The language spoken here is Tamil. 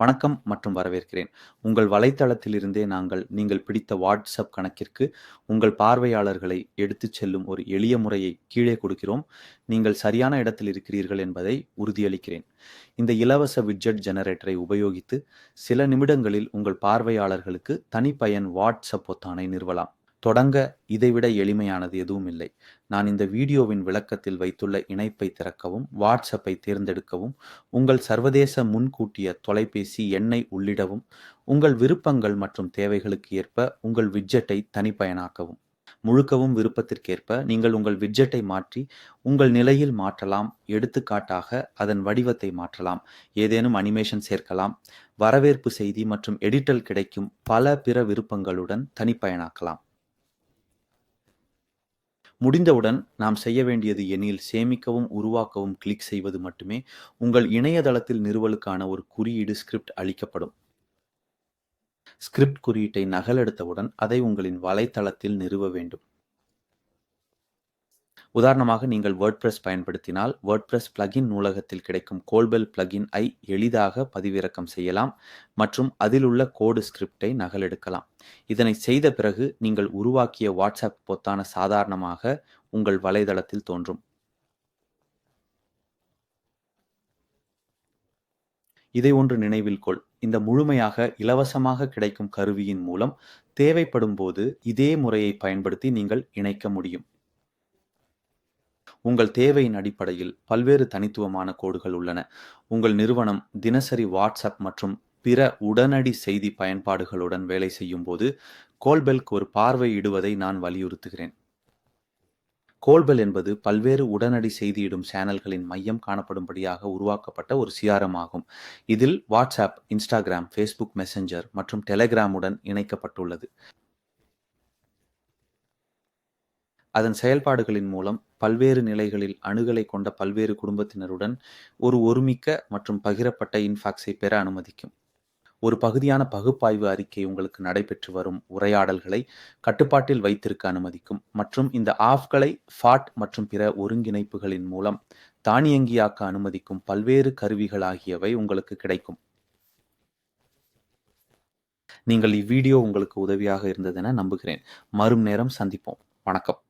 வணக்கம் மற்றும் வரவேற்கிறேன். உங்கள் வலைத்தளத்திலிருந்தே நாங்கள் நீங்கள் பிடித்த வாட்ஸ்அப் கணக்கிற்கு உங்கள் பார்வையாளர்களை எடுத்துச் செல்லும் ஒரு எளிய முறையை கீழே கொடுக்கிறோம். நீங்கள் சரியான இடத்தில் இருக்கிறீர்கள் என்பதை உறுதியளிக்கிறேன். இந்த இலவச விட்ஜெட் ஜெனரேட்டரை உபயோகித்து சில நிமிடங்களில் உங்கள் பார்வையாளர்களுக்கு தனிப்பயன் வாட்ஸ்அப் பொத்தானை நிறுவலாம். தொடங்க இதைவிட எளிமையானது எதுவும் இல்லை. நான் இந்த வீடியோவின் விளக்கத்தில் வைத்துள்ள இணைப்பை திறக்கவும் வாட்ஸ்அப்பை தேர்ந்தெடுக்கவும் உங்கள் சர்வதேச முன்கூட்டிய தொலைபேசி எண்ணை உள்ளிடவும் உங்கள் விருப்பங்கள் மற்றும் தேவைகளுக்கு ஏற்ப உங்கள் விட்ஜெட்டை தனிப்பயனாக்கவும். முழுக்கவும் விருப்பத்திற்கேற்ப நீங்கள் உங்கள் விட்ஜெட்டை மாற்றி உங்கள் நிலையில் மாற்றலாம். எடுத்துக்காட்டாக அதன் வடிவத்தை மாற்றலாம். ஏதேனும் அனிமேஷன் சேர்க்கலாம். வரவேற்பு செய்தி மற்றும் எடிட்டல் கிடைக்கும் பல பிற விருப்பங்களுடன் தனிப்பயனாக்கலாம். முடிந்தவுடன் நாம் செய்ய வேண்டியது எனில் சேமிக்கவும் உருவாக்கவும் கிளிக் செய்வது மட்டுமே உங்கள் இணையதளத்தில் நிறுவலுக்கான ஒரு குறியீடு ஸ்கிரிப்ட் அளிக்கப்படும். ஸ்கிரிப்ட் குறியீட்டை நகலெடுத்தவுடன் அதை உங்களின் வலைத்தளத்தில் நிறுவ வேண்டும். உதாரணமாக நீங்கள் வேர்ட்பிரஸ் பயன்படுத்தினால் வேர்ட்பிரஸ் பிளகின் நூலகத்தில் கிடைக்கும் கோல்பெல் பிளகின் ஐ எளிதாக பதிவிறக்கம் செய்யலாம் மற்றும் அதில் உள்ள கோடு ஸ்கிரிப்டை நகலெடுக்கலாம். இதனை செய்த பிறகு நீங்கள் உருவாக்கிய வாட்ஸ்அப் பொத்தான சாதாரணமாக உங்கள் வலைதளத்தில் தோன்றும். இதை ஒன்று நினைவில் கொள். இந்த முழுமையாக இலவசமாக கிடைக்கும் கருவியின் மூலம் தேவைப்படும் போது இதே முறையை பயன்படுத்தி நீங்கள் இணைக்க முடியும். உங்கள் தேவையின் அடிப்படையில் பல்வேறு தனித்துவமான கோடுகள் உள்ளன. உங்கள் நிறுவனம் தினசரி வாட்ஸ்அப் மற்றும் பிற உடனடி செய்தி பயன்பாடுகளுடன் வேலை செய்யும் போது கோல்பெல்க் ஒரு பார்வையிடுவதை நான் வலியுறுத்துகிறேன். கோல்பெல் என்பது பல்வேறு உடனடி செய்தியிடும் சேனல்களின் மையம் காணப்படும்படியாக உருவாக்கப்பட்ட ஒரு சிஆர்எம் ஆகும். இதில் வாட்ஸ்அப் இன்ஸ்டாகிராம் ஃபேஸ்புக் மெசஞ்சர் மற்றும் டெலிகிராமுடன் இணைக்கப்பட்டுள்ளது. அதன் செயல்பாடுகளின் மூலம் பல்வேறு நிலைகளில் அணுகலை கொண்ட பல்வேறு குடும்பத்தினருடன் ஒரு ஒருமிக்க மற்றும் பகிரப்பட்ட இன்ஃபாக்ஸை பெற அனுமதிக்கும். ஒரு பகுதியான பகுப்பாய்வு அறிக்கை உங்களுக்கு நடைபெற்று வரும் உரையாடல்களை கட்டுப்பாட்டில் வைத்திருக்க அனுமதிக்கும். மற்றும் இந்த ஆஃப்களை ஃபாட் மற்றும் பிற ஒருங்கிணைப்புகளின் மூலம் தானியங்கியாக்க அனுமதிக்கும் பல்வேறு கருவிகள் ஆகியவை உங்களுக்கு கிடைக்கும். நீங்கள் இவ்வீடியோ உங்களுக்கு உதவியாக இருந்ததென நம்புகிறேன். மறுநேரம் சந்திப்போம். வணக்கம்.